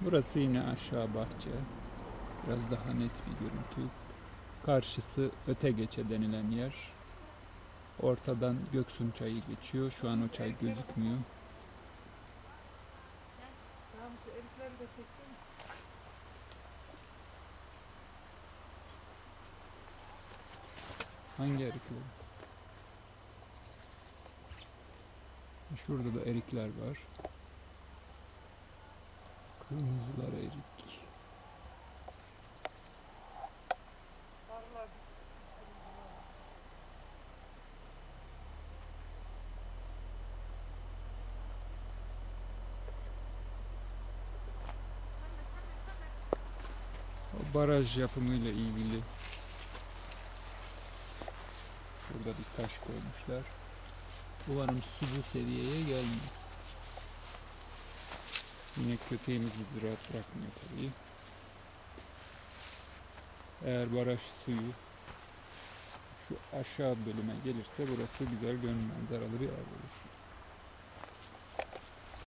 Burası yine aşağı bahçe. Biraz daha net bir görüntü. Karşısı öte geçe denilen yer. Ortadan Göksun çayı geçiyor. Şu an o çay gözükmüyor. Hangi erikler? Şurada da erikler var. Kırmızılar erik. O baraj yapımıyla ilgili burada bir taş koymuşlar. Umarım su bu seviyeye gelmez. Yine köpeğimiz bizi rahat bırakmıyor tabii. Eğer baraj suyu şu aşağı bölüme gelirse burası güzel görünüm manzaralı bir yer olur.